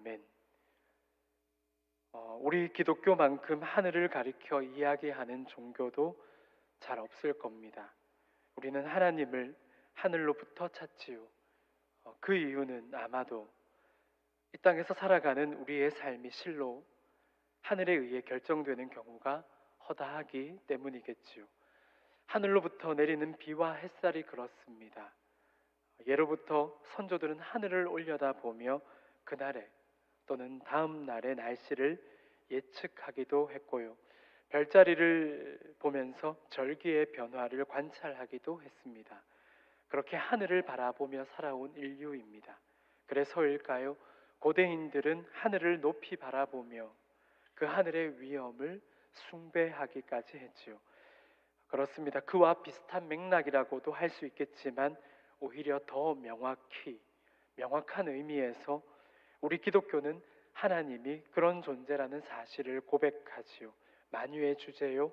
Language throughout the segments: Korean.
아멘. 어, 우리 기독교만큼 하늘을 가리켜 이야기하는 종교도 잘 없을 겁니다. 우리는 하나님을 하늘로부터 찾지요. 어, 그 이유는 아마도 이 땅에서 살아가는 우리의 삶이 실로 하늘에 의해 결정되는 경우가 허다하기 때문이겠지요. 하늘로부터 내리는 비와 햇살이 그렇습니다. 예로부터 선조들은 하늘을 올려다 보며 그날에 또는 다음 날의 날씨를 예측하기도 했고요. 별자리를 보면서 절기의 변화를 관찰하기도 했습니다. 그렇게 하늘을 바라보며 살아온 인류입니다. 그래서일까요? 고대인들은 하늘을 높이 바라보며 그 하늘의 위엄을 숭배하기까지 했지요. 그렇습니다. 그와 비슷한 맥락이라고도 할 수 있겠지만 오히려 더 명확히 명확한 의미에서 우리 기독교는 하나님이 그런 존재라는 사실을 고백하지요. 만유의 주제요.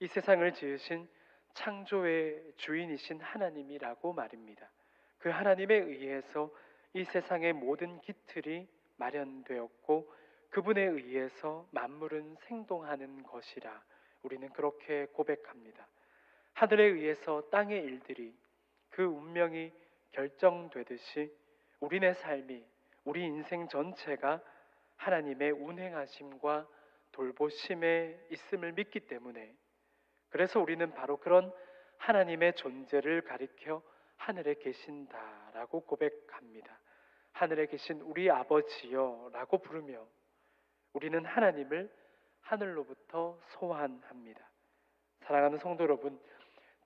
이 세상을 지으신 창조의 주인이신 하나님이라고 말입니다. 그 하나님에 의해서 이 세상의 모든 기틀이 마련되었고 그분에 의해서 만물은 생동하는 것이라 우리는 그렇게 고백합니다. 하늘에 의해서 땅의 일들이 그 운명이 결정되듯이 우리네 삶이 우리 인생 전체가 하나님의 운행하심과 돌보심에 있음을 믿기 때문에 그래서 우리는 바로 그런 하나님의 존재를 가리켜 하늘에 계신다라고 고백합니다. 하늘에 계신 우리 아버지여라고 부르며 우리는 하나님을 하늘로부터 소환합니다. 사랑하는 성도 여러분,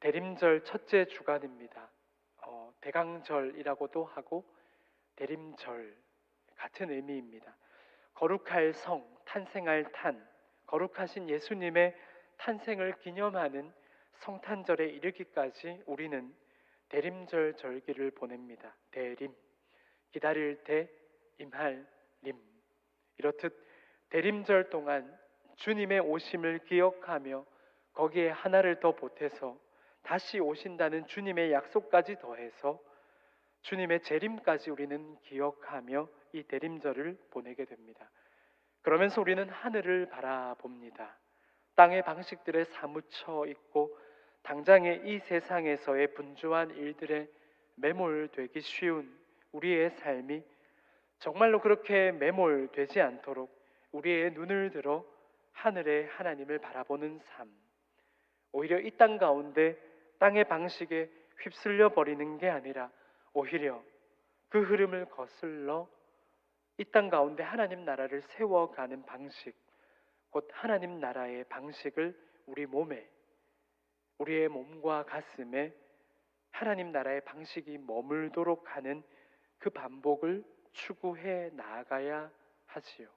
대림절 첫째 주간입니다. 어, 대강절이라고도 하고 대림절 같은 의미입니다. 거룩할 성, 탄생할 탄, 거룩하신 예수님의 탄생을 기념하는 성탄절에 이르기까지 우리는 대림절 절기를 보냅니다. 대림, 기다릴 때, 임할 림. 이렇듯 대림절 동안 주님의 오심을 기억하며 거기에 하나를 더 보태서 다시 오신다는 주님의 약속까지 더해서 주님의 재림까지 우리는 기억하며 이 대림절을 보내게 됩니다. 그러면서 우리는 하늘을 바라봅니다. 땅의 방식들에 사무쳐 있고 당장의 이 세상에서의 분주한 일들에 매몰되기 쉬운 우리의 삶이 정말로 그렇게 매몰되지 않도록 우리의 눈을 들어 하늘의 하나님을 바라보는 삶. 오히려 이 땅 가운데 땅의 방식에 휩쓸려 버리는 게 아니라 오히려 그 흐름을 거슬러 이 땅 가운데 하나님 나라를 세워가는 방식, 곧 하나님 나라의 방식을 우리 몸에, 우리의 몸과 가슴에 하나님 나라의 방식이 머물도록 하는 그 반복을 추구해 나아가야 하지요.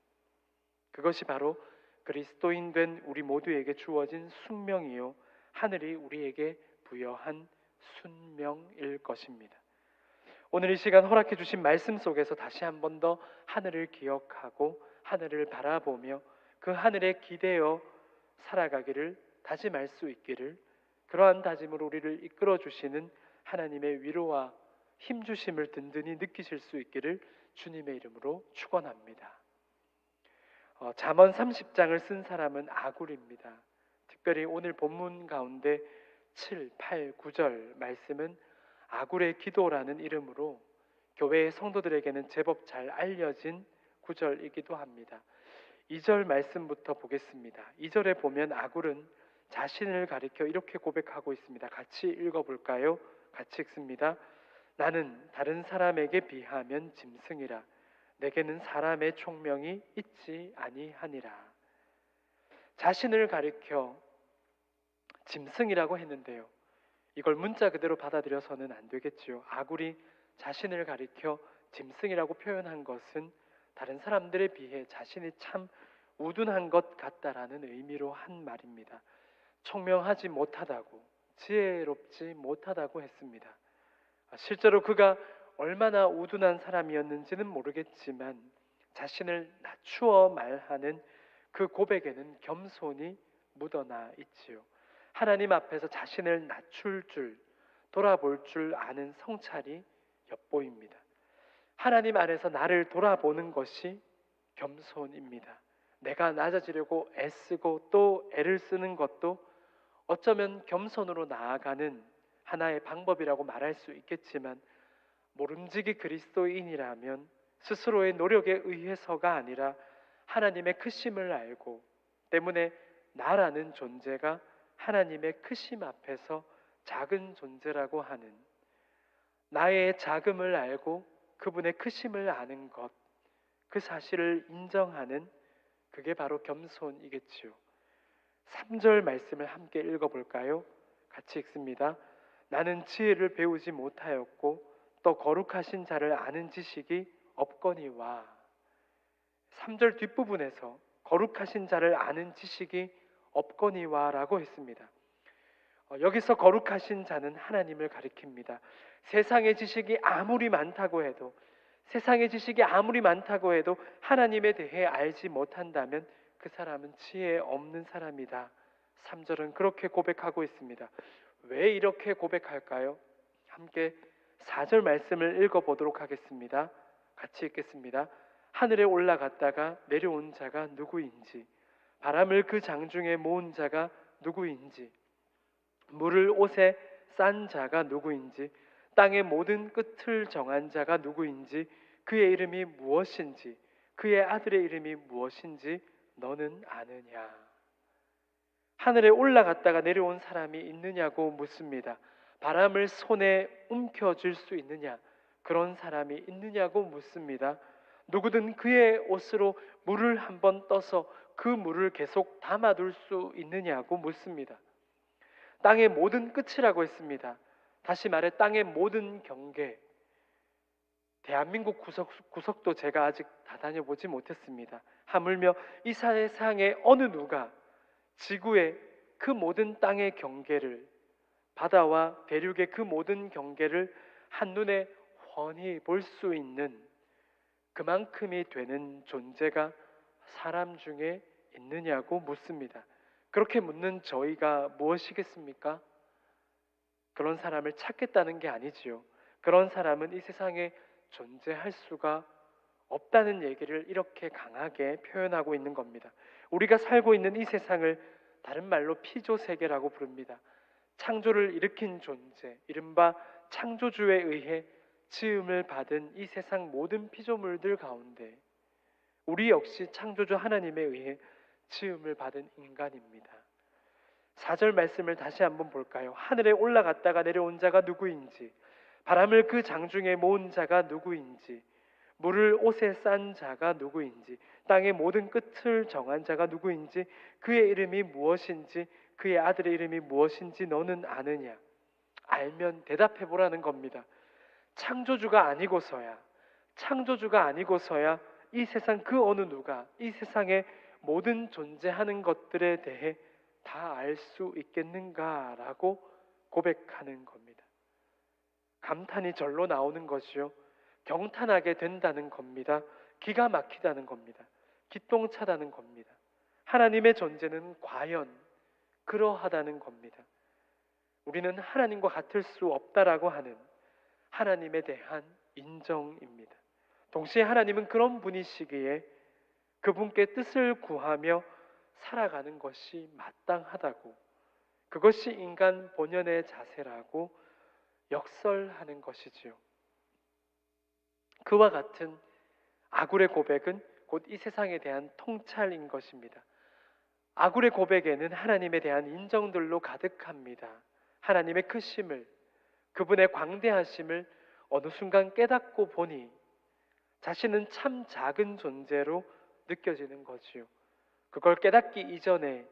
그것이 바로 그리스도인 된 우리 모두에게 주어진 숙명이요. 하늘이 우리에게 부여한 순명일 것입니다. 오늘 이 시간 허락해 주신 말씀 속에서 다시 한 번 더 하늘을 기억하고 하늘을 바라보며 그 하늘에 기대어 살아가기를 다짐할 수 있기를 그러한 다짐으로 우리를 이끌어 주시는 하나님의 위로와 힘 주심을 든든히 느끼실 수 있기를 주님의 이름으로 축원합니다. 어, 잠언 30장을 쓴 사람은 아굴입니다. 특별히 오늘 본문 가운데 7, 8, 9절 말씀은 아굴의 기도라는 이름으로 교회의 성도들에게는 제법 잘 알려진 구절이기도 합니다. 2절 말씀부터 보겠습니다. 2절에 보면 아굴은 자신을 가리켜 이렇게 고백하고 있습니다. 같이 읽어볼까요? 같이 읽습니다. 나는 다른 사람에게 비하면 짐승이라 내게는 사람의 총명이 있지 아니하니라. 자신을 가리켜 짐승이라고 했는데요. 이걸 문자 그대로 받아들여서는 안 되겠지요. 아굴이 자신을 가리켜 짐승이라고 표현한 것은 다른 사람들에 비해 자신이 참 우둔한 것 같다라는 의미로 한 말입니다. 청명하지 못하다고, 지혜롭지 못하다고 했습니다. 실제로 그가 얼마나 우둔한 사람이었는지는 모르겠지만 자신을 낮추어 말하는 그 고백에는 겸손이 묻어나 있지요. 하나님 앞에서 자신을 낮출 줄, 돌아볼 줄 아는 성찰이 엿보입니다. 하나님 안에서 나를 돌아보는 것이 겸손입니다. 내가 낮아지려고 애쓰고 또 애를 쓰는 것도 어쩌면 겸손으로 나아가는 하나의 방법이라고 말할 수 있겠지만 모름지기 그리스도인이라면 스스로의 노력에 의해서가 아니라 하나님의 크심을 알고 때문에 나라는 존재가 하나님의 크심 앞에서 작은 존재라고 하는 나의 작음을 알고 그분의 크심을 아는 것, 그 사실을 인정하는 그게 바로 겸손이겠지요. 3절 말씀을 함께 읽어볼까요? 같이 읽습니다. 나는 지혜를 배우지 못하였고 또 거룩하신 자를 아는 지식이 없거니와 3절 뒷부분에서 거룩하신 자를 아는 지식이 없거니와라고 했습니다. 어, 여기서 거룩하신 자는 하나님을 가리킵니다. 세상의 지식이 아무리 많다고 해도 세상의 지식이 아무리 많다고 해도 하나님에 대해 알지 못한다면 그 사람은 지혜 없는 사람이다. 3절은 그렇게 고백하고 있습니다. 왜 이렇게 고백할까요? 함께 4절 말씀을 읽어 보도록 하겠습니다. 같이 읽겠습니다. 하늘에 올라갔다가 내려온 자가 누구인지 바람을 그 장중에 모은 자가 누구인지 물을 옷에 싼 자가 누구인지 땅의 모든 끝을 정한 자가 누구인지 그의 이름이 무엇인지 그의 아들의 이름이 무엇인지 너는 아느냐 하늘에 올라갔다가 내려온 사람이 있느냐고 묻습니다. 바람을 손에 움켜쥘 수 있느냐 그런 사람이 있느냐고 묻습니다. 누구든 그의 옷으로 물을 한번 떠서 그 물을 계속 담아둘 수 있느냐고 묻습니다. 땅의 모든 끝이라고 했습니다. 다시 말해 땅의 모든 경계. 대한민국 구석, 구석도 제가 아직 다 다녀보지 못했습니다. 하물며 이 세상의 어느 누가 지구의 그 모든 땅의 경계를 바다와 대륙의 그 모든 경계를 한눈에 훤히 볼 수 있는 그만큼이 되는 존재가 사람 중에 있느냐고 묻습니다. 그렇게 묻는 저희가 무엇이겠습니까? 그런 사람을 찾겠다는 게 아니지요. 그런 사람은 이 세상에 존재할 수가 없다는 얘기를 이렇게 강하게 표현하고 있는 겁니다. 우리가 살고 있는 이 세상을 다른 말로 피조 세계라고 부릅니다. 창조를 일으킨 존재, 이른바 창조주에 의해 지음을 받은 이 세상 모든 피조물들 가운데 우리 역시 창조주 하나님에 의해 지음을 받은 인간입니다. 4절 말씀을 다시 한번 볼까요? 하늘에 올라갔다가 내려온 자가 누구인지, 바람을 그 장중에 모은 자가 누구인지, 물을 옷에 싼 자가 누구인지, 땅의 모든 끝을 정한 자가 누구인지, 그의 이름이 무엇인지, 그의 아들의 이름이 무엇인지 너는 아느냐? 알면 대답해 보라는 겁니다. 창조주가 아니고서야, 창조주가 아니고서야 이 세상 그 어느 누가 이 세상에 모든 존재하는 것들에 대해 다 알 수 있겠는가라고 고백하는 겁니다. 감탄이 절로 나오는 것이요. 경탄하게 된다는 겁니다. 기가 막히다는 겁니다. 기똥차다는 겁니다. 하나님의 존재는 과연 그러하다는 겁니다. 우리는 하나님과 같을 수 없다라고 하는 하나님에 대한 인정입니다. 동시에 하나님은 그런 분이시기에 그분께 뜻을 구하며 살아가는 것이 마땅하다고 그것이 인간 본연의 자세라고 역설하는 것이지요. 그와 같은 아굴의 고백은 곧 이 세상에 대한 통찰인 것입니다. 아굴의 고백에는 하나님에 대한 인정들로 가득합니다. 하나님의 크심을, 그분의 광대하심을 어느 순간 깨닫고 보니 자신은 참 작은 존재로 느껴지는 거지요. 그걸 깨닫기 이전에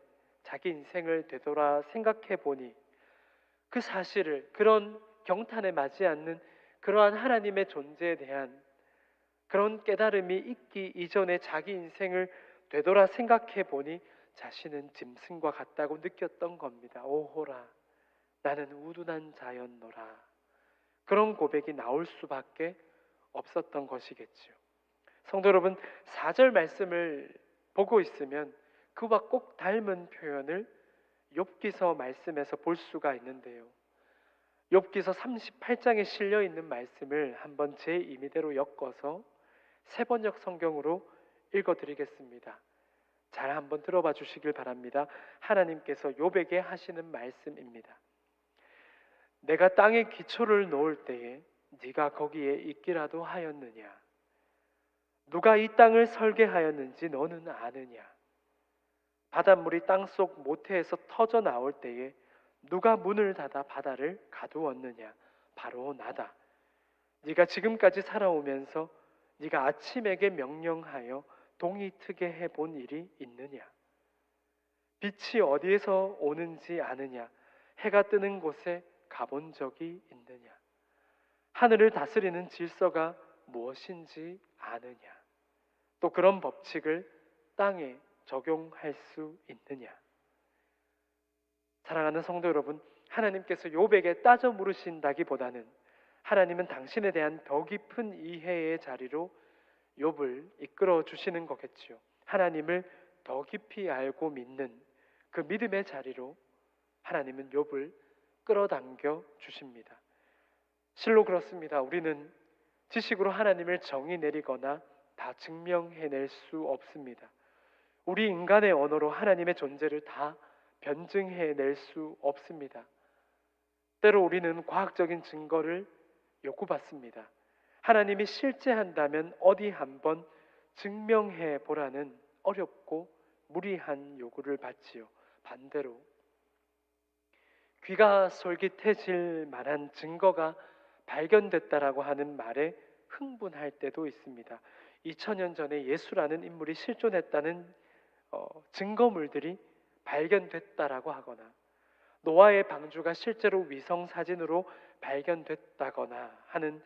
자기 인생을 되돌아 생각해 보니 그 사실을 그런 경탄에 맞지 않는 그러한 하나님의 존재에 대한 그런 깨달음이 있기 이전에 자기 인생을 되돌아 생각해 보니 자신은 짐승과 같다고 느꼈던 겁니다. 오호라, 나는 우둔한 자였노라. 그런 고백이 나올 수밖에 없었던 것이겠지요. 성도 여러분, 4절 말씀을 보고 있으면 그와 꼭 닮은 표현을 욥기서 말씀에서 볼 수가 있는데요. 욥기서 38장에 실려 있는 말씀을 한번 제 임의대로 엮어서 세 번역 성경으로 읽어 드리겠습니다. 잘 한번 들어봐 주시길 바랍니다. 하나님께서 욥에게 하시는 말씀입니다. 내가 땅에 기초를 놓을 때에 네가 거기에 있기라도 하였느냐? 누가 이 땅을 설계하였는지 너는 아느냐? 바닷물이 땅속 모태에서 터져 나올 때에 누가 문을 닫아 바다를 가두었느냐? 바로 나다. 네가 지금까지 살아오면서 네가 아침에게 명령하여 동이 트게 해 본 일이 있느냐? 빛이 어디에서 오는지 아느냐? 해가 뜨는 곳에 가본 적이 있느냐? 하늘을 다스리는 질서가 무엇인지 아느냐? 또 그런 법칙을 땅에 적용할 수 있느냐? 사랑하는 성도 여러분, 하나님께서 욥에게 따져 물으신다기보다는 하나님은 당신에 대한 더 깊은 이해의 자리로 욥을 이끌어 주시는 거겠지요. 하나님을 더 깊이 알고 믿는 그 믿음의 자리로 하나님은 욥을 끌어당겨 주십니다. 실로 그렇습니다. 우리는 지식으로 하나님을 정의 내리거나 다 증명해낼 수 없습니다. 우리 인간의 언어로 하나님의 존재를 다 변증해낼 수 없습니다. 때로 우리는 과학적인 증거를 요구받습니다. 하나님이 실제 한다면 어디 한번 증명해 보라는 어렵고 무리한 요구를 받지요. 반대로 귀가 솔깃해질 만한 증거가 발견됐다라고 하는 말에 흥분할 때도 있습니다. 2000년 전에 예수라는 인물이 실존했다는 어, 증거물들이 발견됐다라고 하거나 노아의 방주가 실제로 위성 사진으로 발견됐다거나 하는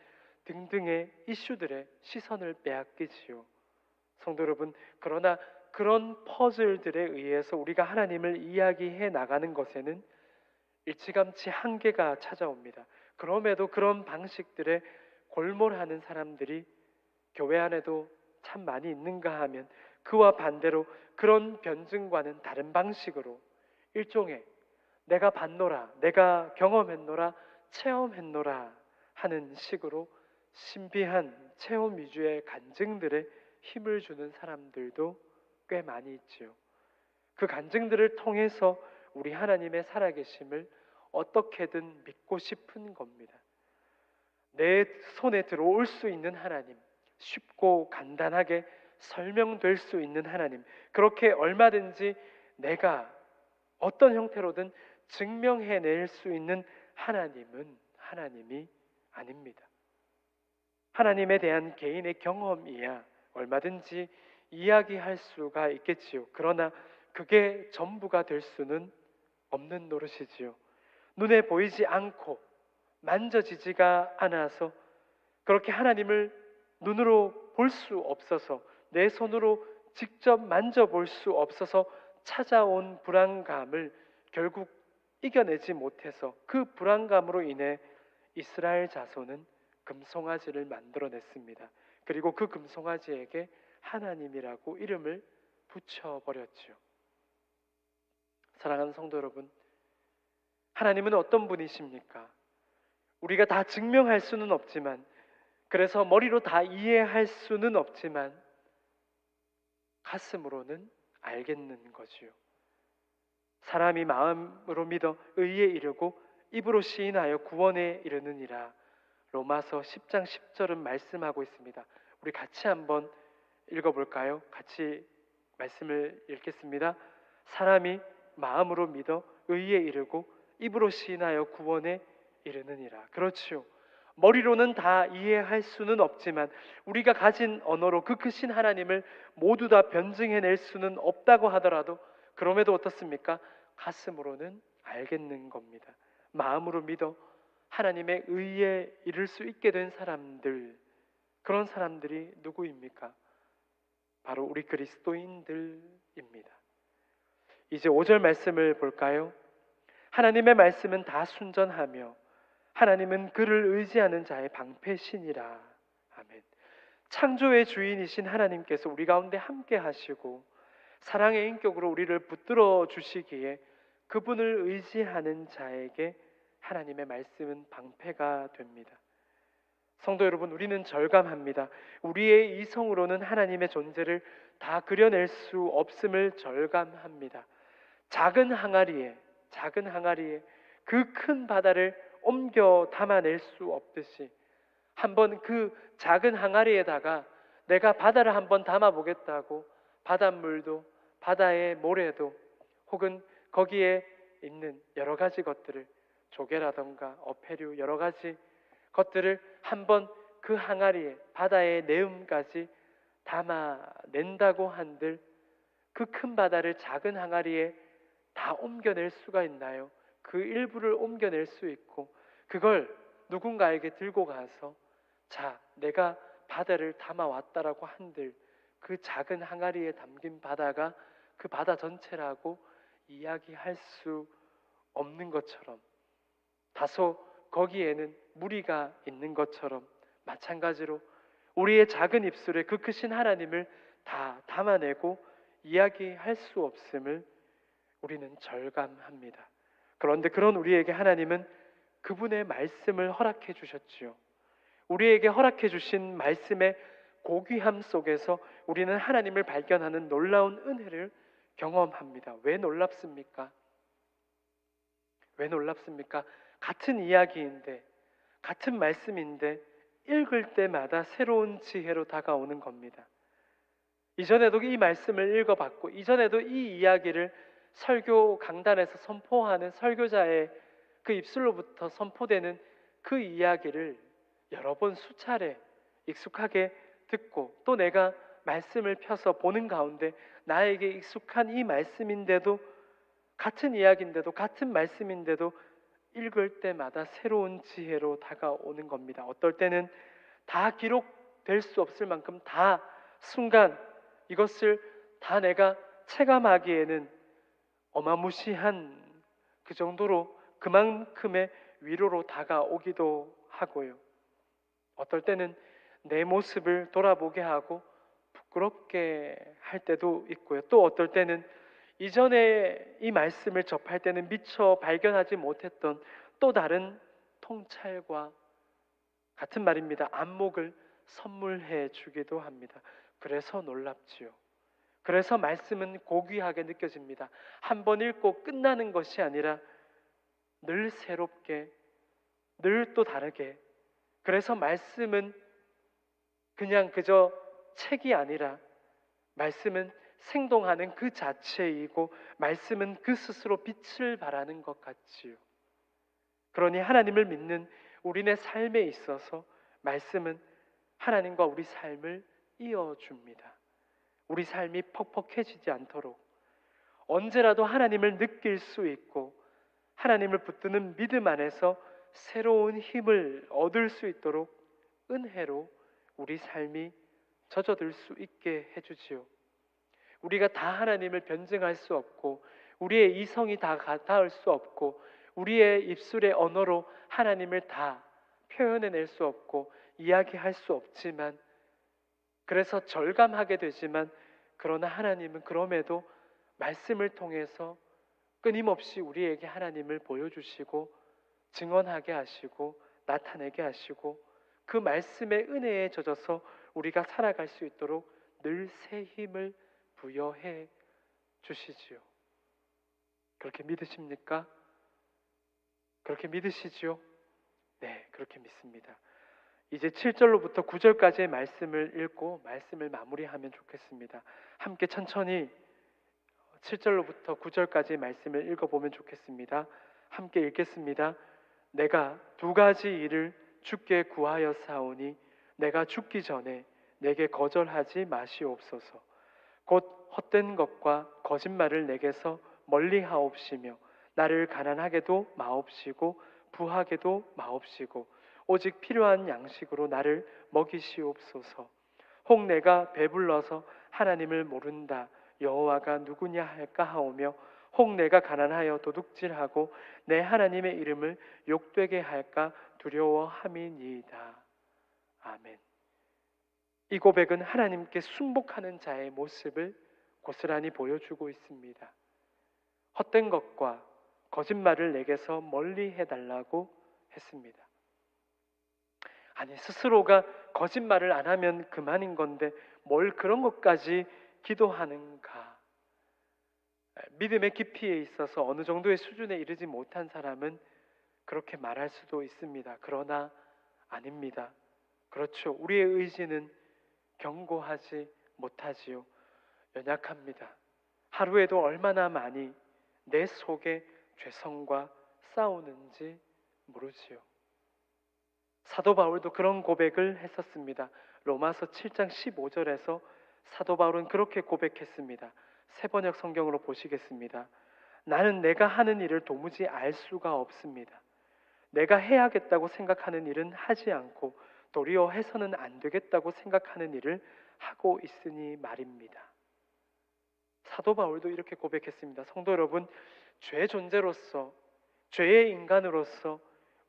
등등의 이슈들의 시선을 빼앗기지요. 성도 여러분, 그러나 그런 퍼즐들에 의해서 우리가 하나님을 이야기해 나가는 것에는 일찌감치 한계가 찾아옵니다. 그럼에도 그런 방식들에 골몰하는 사람들이 교회 안에도 참 많이 있는가 하면 그와 반대로 그런 변증과는 다른 방식으로 일종의 내가 봤노라, 내가 경험했노라, 체험했노라 하는 식으로 신비한 체험 위주의 간증들에 힘을 주는 사람들도 꽤 많이 있지요. 그 간증들을 통해서 우리 하나님의 살아계심을 어떻게든 믿고 싶은 겁니다. 내 손에 들어올 수 있는 하나님, 쉽고 간단하게 설명될 수 있는 하나님, 그렇게 얼마든지 내가 어떤 형태로든 증명해낼 수 있는 하나님은 하나님이 아닙니다. 하나님에 대한 개인의 경험이야 얼마든지 이야기할 수가 있겠지요. 그러나 그게 전부가 될 수는 없는 노릇이지요. 눈에 보이지 않고 만져지지가 않아서 그렇게 하나님을 눈으로 볼 수 없어서 내 손으로 직접 만져볼 수 없어서 찾아온 불안감을 결국 이겨내지 못해서 그 불안감으로 인해 이스라엘 자손은 금송아지를 만들어냈습니다. 그리고 그 금송아지에게 하나님이라고 이름을 붙여버렸죠. 사랑하는 성도 여러분, 하나님은 어떤 분이십니까? 우리가 다 증명할 수는 없지만, 그래서 머리로 다 이해할 수는 없지만, 가슴으로는 알겠는 거지요. 사람이 마음으로 믿어 의에 이르고 입으로 시인하여 구원에 이르느니라. 로마서 10장 10절은 말씀하고 있습니다. 우리 같이 한번 읽어볼까요? 같이 말씀을 읽겠습니다. 사람이 마음으로 믿어 의에 이르고 입으로 시인하여 구원에 이르느니라. 그렇지요. 머리로는 다 이해할 수는 없지만 우리가 가진 언어로 그 크신 하나님을 모두 다 변증해낼 수는 없다고 하더라도 그럼에도 어떻습니까? 가슴으로는 알겠는 겁니다. 마음으로 믿어 하나님의 의에 이를 수 있게 된 사람들 그런 사람들이 누구입니까? 바로 우리 그리스도인들입니다. 이제 5절 말씀을 볼까요? 하나님의 말씀은 다 순전하며 하나님은 그를 의지하는 자의 방패신이라. 아멘. 창조의 주인이신 하나님께서 우리 가운데 함께 하시고 사랑의 인격으로 우리를 붙들어 주시기에 그분을 의지하는 자에게 하나님의 말씀은 방패가 됩니다. 성도 여러분, 우리는 절감합니다. 우리의 이성으로는 하나님의 존재를 다 그려낼 수 없음을 절감합니다. 작은 항아리에, 작은 항아리에 그 큰 바다를 옮겨 담아낼 수 없듯이 한번 그 작은 항아리에다가 내가 바다를 한번 담아 보겠다고 바닷물도 바다의 모래도 혹은 거기에 있는 여러 가지 것들을 조개라던가 어패류 여러 가지 것들을 한번 그 항아리에 바다의 내음까지 담아낸다고 한들 그 큰 바다를 작은 항아리에 다 옮겨낼 수가 있나요? 그 일부를 옮겨낼 수 있고 그걸 누군가에게 들고 가서 자 내가 바다를 담아왔다라고 한들 그 작은 항아리에 담긴 바다가 그 바다 전체라고 이야기할 수 없는 것처럼 다소 거기에는 무리가 있는 것처럼 마찬가지로 우리의 작은 입술에 그 크신 하나님을 다 담아내고 이야기할 수 없음을 우리는 절감합니다. 그런데 그런 우리에게 하나님은 그분의 말씀을 허락해 주셨지요. 우리에게 허락해 주신 말씀의 고귀함 속에서 우리는 하나님을 발견하는 놀라운 은혜를 경험합니다. 왜 놀랍습니까? 왜 놀랍습니까? 같은 이야기인데, 같은 말씀인데, 읽을 때마다 새로운 지혜로 다가오는 겁니다. 이전에도 이 말씀을 읽어봤고, 이전에도 이 이야기를 설교 강단에서 선포하는 설교자의 그 입술로부터 선포되는 그 이야기를 여러 번 수차례 익숙하게 듣고 또 내가 말씀을 펴서 보는 가운데 나에게 익숙한 이 말씀인데도 같은 이야기인데도 같은 말씀인데도 읽을 때마다 새로운 지혜로 다가오는 겁니다. 어떨 때는 다 기록될 수 없을 만큼 다 순간 이것을 다 내가 체감하기에는 어마무시한 그 정도로 그만큼의 위로로 다가오기도 하고요. 어떨 때는 내 모습을 돌아보게 하고 부끄럽게 할 때도 있고요. 또 어떨 때는 이전에 이 말씀을 접할 때는 미처 발견하지 못했던 또 다른 통찰과 같은 말입니다. 안목을 선물해 주기도 합니다. 그래서 놀랍지요. 그래서 말씀은 고귀하게 느껴집니다. 한 번 읽고 끝나는 것이 아니라 늘 새롭게, 늘 또 다르게. 그래서 말씀은 그냥 그저 책이 아니라 말씀은 생동하는 그 자체이고 말씀은 그 스스로 빛을 발하는 것 같지요. 그러니 하나님을 믿는 우리네 삶에 있어서 말씀은 하나님과 우리 삶을 이어줍니다. 우리 삶이 퍽퍽해지지 않도록 언제라도 하나님을 느낄 수 있고 하나님을 붙드는 믿음 안에서 새로운 힘을 얻을 수 있도록 은혜로 우리 삶이 젖어들 수 있게 해주지요. 우리가 다 하나님을 변증할 수 없고 우리의 이성이 다 닿을 수 없고 우리의 입술의 언어로 하나님을 다 표현해낼 수 없고 이야기할 수 없지만 그래서 절감하게 되지만 그러나 하나님은 그럼에도 말씀을 통해서 끊임없이 우리에게 하나님을 보여주시고 증언하게 하시고 나타내게 하시고 그 말씀의 은혜에 젖어서 우리가 살아갈 수 있도록 늘 새 힘을 부여해 주시지요. 그렇게 믿으십니까? 그렇게 믿으시지요? 네, 그렇게 믿습니다. 이제 7절로부터 9절까지의 말씀을 읽고 말씀을 마무리하면 좋겠습니다. 함께 천천히 7절로부터 9절까지의 말씀을 읽어보면 좋겠습니다. 함께 읽겠습니다. 내가 두 가지 일을 죽게 구하여 사오니 내가 죽기 전에 내게 거절하지 마시옵소서. 곧 헛된 것과 거짓말을 내게서 멀리 하옵시며 나를 가난하게도 마옵시고 부하게도 마옵시고 오직 필요한 양식으로 나를 먹이시옵소서. 혹 내가 배불러서 하나님을 모른다 여호와가 누구냐 할까 하오며 혹 내가 가난하여 도둑질하고 내 하나님의 이름을 욕되게 할까 두려워함이니이다. 아멘. 이 고백은 하나님께 순복하는 자의 모습을 고스란히 보여주고 있습니다. 헛된 것과 거짓말을 내게서 멀리 해달라고 했습니다. 아니 스스로가 거짓말을 안 하면 그만인 건데 뭘 그런 것까지 기도하는가? 믿음의 깊이에 있어서 어느 정도의 수준에 이르지 못한 사람은 그렇게 말할 수도 있습니다. 그러나 아닙니다. 그렇죠. 우리의 의지는 경고하지 못하지요. 연약합니다. 하루에도 얼마나 많이 내 속에 죄성과 싸우는지 모르지요. 사도 바울도 그런 고백을 했었습니다. 로마서 7장 15절에서 사도 바울은 그렇게 고백했습니다. 세 번역 성경으로 보시겠습니다. 나는 내가 하는 일을 도무지 알 수가 없습니다. 내가 해야겠다고 생각하는 일은 하지 않고 도리어 해서는 안 되겠다고 생각하는 일을 하고 있으니 말입니다. 사도 바울도 이렇게 고백했습니다. 성도 여러분, 죄 존재로서 죄의 인간으로서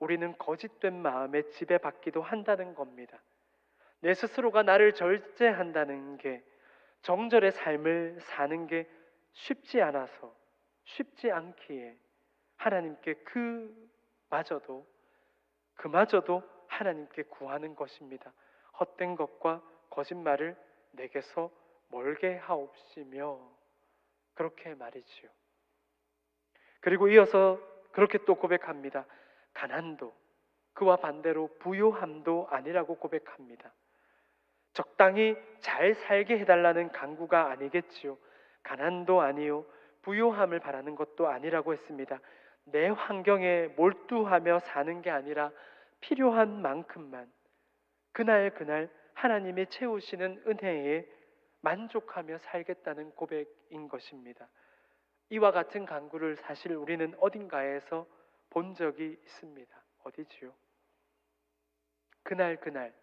우리는 거짓된 마음에 지배받기도 한다는 겁니다. 내 스스로가 나를 절제한다는 게 정절의 삶을 사는 게 쉽지 않아서 쉽지 않기에 하나님께 그마저도 그마저도 하나님께 구하는 것입니다. 헛된 것과 거짓말을 내게서 멀게 하옵시며 그렇게 말이지요. 그리고 이어서 그렇게 또 고백합니다. 가난도 그와 반대로 부요함도 아니라고 고백합니다. 적당히 잘 살게 해달라는 강구가 아니겠지요. 가난도 아니요. 부요함을 바라는 것도 아니라고 했습니다. 내 환경에 몰두하며 사는 게 아니라 필요한 만큼만 그날 그날 하나님이 채우시는 은혜에 만족하며 살겠다는 고백인 것입니다. 이와 같은 강구를 사실 우리는 어딘가에서 본 적이 있습니다. 어디지요? 그날 그날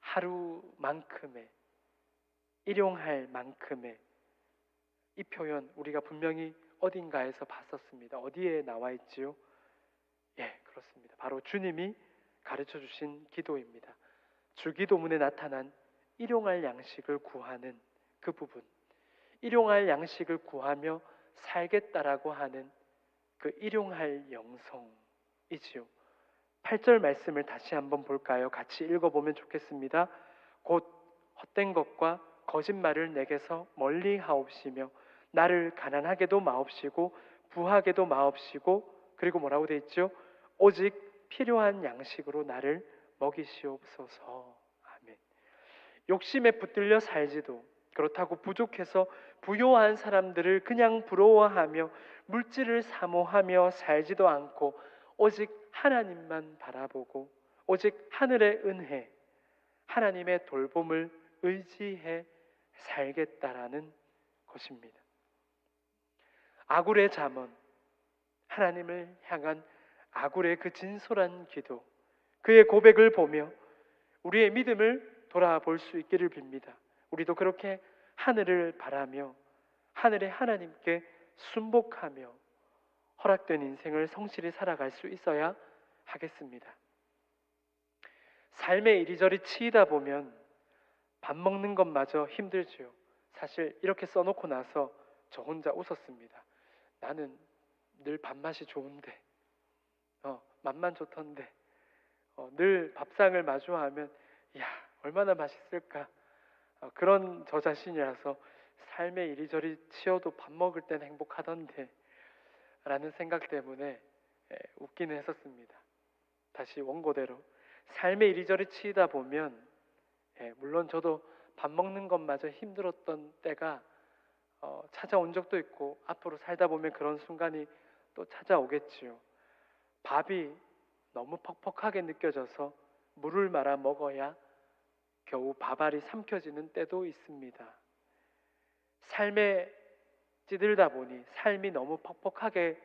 하루만큼의 일용할 만큼의 이 표현 우리가 분명히 어딘가에서 봤었습니다. 어디에 나와 있지요? 예, 그렇습니다. 바로 주님이 가르쳐 주신 기도입니다. 주기도문에 나타난 일용할 양식을 구하는 그 부분. 일용할 양식을 구하며 살겠다라고 하는 그 일용할 영성이지요. 8절 말씀을 다시 한번 볼까요? 같이 읽어보면 좋겠습니다. 곧 헛된 것과 거짓말을 내게서 멀리 하옵시며 나를 가난하게도 마옵시고 부하게도 마옵시고 그리고 뭐라고 돼 있죠? 오직 필요한 양식으로 나를 먹이시옵소서. 아멘. 욕심에 붙들려 살지도 그렇다고 부족해서 부요한 사람들을 그냥 부러워하며 물질을 사모하며 살지도 않고 오직 하나님만 바라보고 오직 하늘의 은혜, 하나님의 돌봄을 의지해 살겠다라는 것입니다. 아굴의 잠언, 하나님을 향한 아굴의 그 진솔한 기도, 그의 고백을 보며 우리의 믿음을 돌아볼 수 있기를 빕니다. 우리도 그렇게 하늘을 바라며 하늘의 하나님께 순복하며 허락된 인생을 성실히 살아갈 수 있어야 하겠습니다. 삶의 이리저리 치이다 보면 밥 먹는 것마저 힘들지요. 사실 이렇게 써놓고 나서 저 혼자 웃었습니다. 나는 늘 밥맛이 좋은데, 어, 맛만 좋던데, 어, 늘 밥상을 마주하면, 야 얼마나 맛있을까. 어, 그런 저 자신이라서 삶의 이리저리 치여도 밥 먹을 땐 행복하던데, 라는 생각 때문에 예, 웃기는 했었습니다. 다시 원고대로 삶의 이리저리 치이다 보면 예, 물론 저도 밥 먹는 것마저 힘들었던 때가 어, 찾아온 적도 있고 앞으로 살다 보면 그런 순간이 또 찾아오겠지요. 밥이 너무 퍽퍽하게 느껴져서 물을 말아 먹어야 겨우 밥알이 삼켜지는 때도 있습니다. 삶에 찌들다 보니 삶이 너무 퍽퍽하게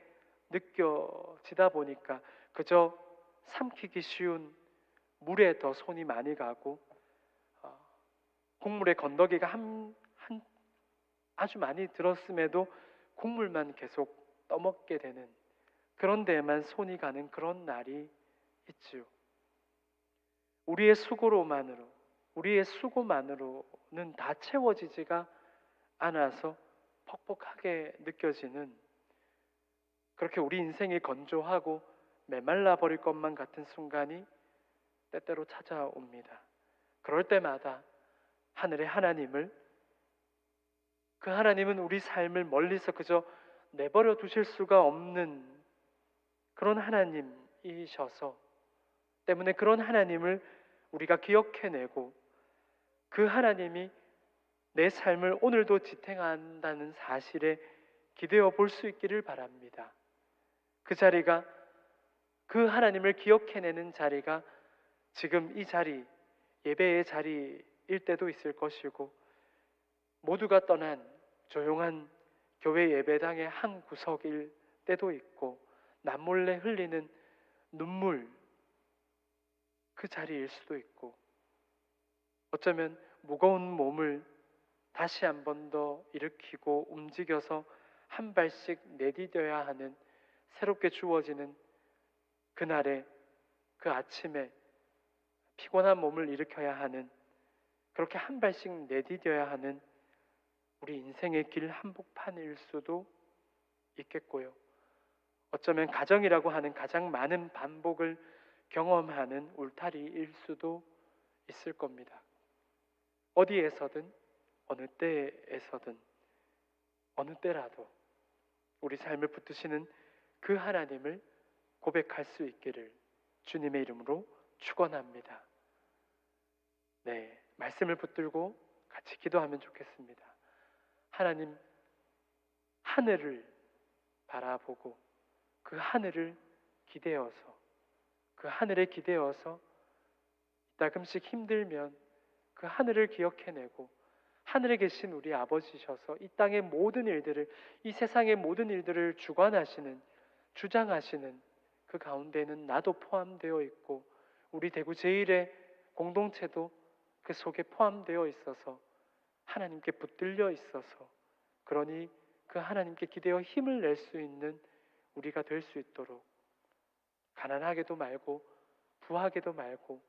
느껴지다 보니까 그저 삼키기 쉬운 물에 더 손이 많이 가고 어, 국물의 건더기가 한, 한 아주 많이 들었음에도 국물만 계속 떠먹게 되는 그런 데에만 손이 가는 그런 날이 있지요. 우리의 수고로만으로 우리의 수고만으로는 다 채워지지가 않아서 퍽퍽하게 느껴지는 그렇게 우리 인생이 건조하고 메말라 버릴 것만 같은 순간이 때때로 찾아옵니다. 그럴 때마다 하늘의 하나님을 그 하나님은 우리 삶을 멀리서 그저 내버려 두실 수가 없는 그런 하나님이셔서 때문에 그런 하나님을 우리가 기억해내고 그 하나님이 내 삶을 오늘도 지탱한다는 사실에 기대어 볼 수 있기를 바랍니다. 그 자리가 그 하나님을 기억해내는 자리가 지금 이 자리, 예배의 자리일 때도 있을 것이고 모두가 떠난 조용한 교회 예배당의 한 구석일 때도 있고 남몰래 흘리는 눈물 그 자리일 수도 있고 어쩌면 무거운 몸을 다시 한 번 더 일으키고 움직여서 한 발씩 내디뎌야 하는 새롭게 주어지는 그날의 그 아침에 피곤한 몸을 일으켜야 하는 그렇게 한 발씩 내디뎌야 하는 우리 인생의 길 한복판일 수도 있겠고요. 어쩌면 가정이라고 하는 가장 많은 반복을 경험하는 울타리일 수도 있을 겁니다. 어디에서든 어느 때에서든 어느 때라도 우리 삶을 붙드시는 그 하나님을 고백할 수 있기를 주님의 이름으로 축원합니다. 네, 말씀을 붙들고 같이 기도하면 좋겠습니다. 하나님 하늘을 바라보고 그 하늘을 기대어서 그 하늘에 기대어서 가끔씩 힘들면 그 하늘을 기억해내고 하늘에 계신 우리 아버지셔서 이 땅의 모든 일들을 이 세상의 모든 일들을 주관하시는 주장하시는 그 가운데는 나도 포함되어 있고 우리 대구 제일의 공동체도 그 속에 포함되어 있어서 하나님께 붙들려 있어서 그러니 그 하나님께 기대어 힘을 낼 수 있는 우리가 될 수 있도록 가난하게도 말고 부하게도 말고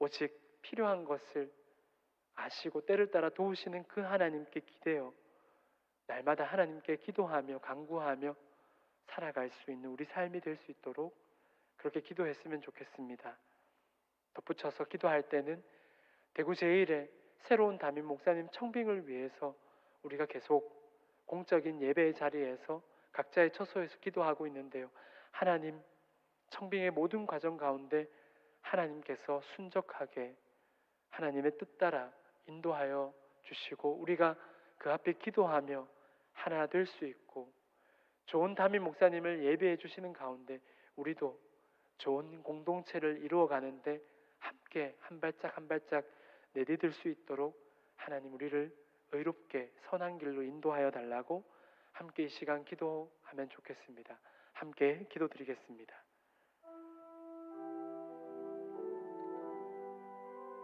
오직 필요한 것을 아시고 때를 따라 도우시는 그 하나님께 기대어 날마다 하나님께 기도하며 간구하며 살아갈 수 있는 우리 삶이 될 수 있도록 그렇게 기도했으면 좋겠습니다. 덧붙여서 기도할 때는 대구 제일의 새로운 담임 목사님 청빙을 위해서 우리가 계속 공적인 예배의 자리에서 각자의 처소에서 기도하고 있는데요. 하나님 청빙의 모든 과정 가운데 하나님께서 순적하게 하나님의 뜻 따라 인도하여 주시고 우리가 그 앞에 기도하며 하나 될 수 있고 좋은 담임 목사님을 예배해 주시는 가운데 우리도 좋은 공동체를 이루어 가는데 함께 한 발짝 한 발짝 내디딜 수 있도록 하나님 우리를 의롭게 선한 길로 인도하여 달라고 함께 이 시간 기도하면 좋겠습니다. 함께 기도드리겠습니다.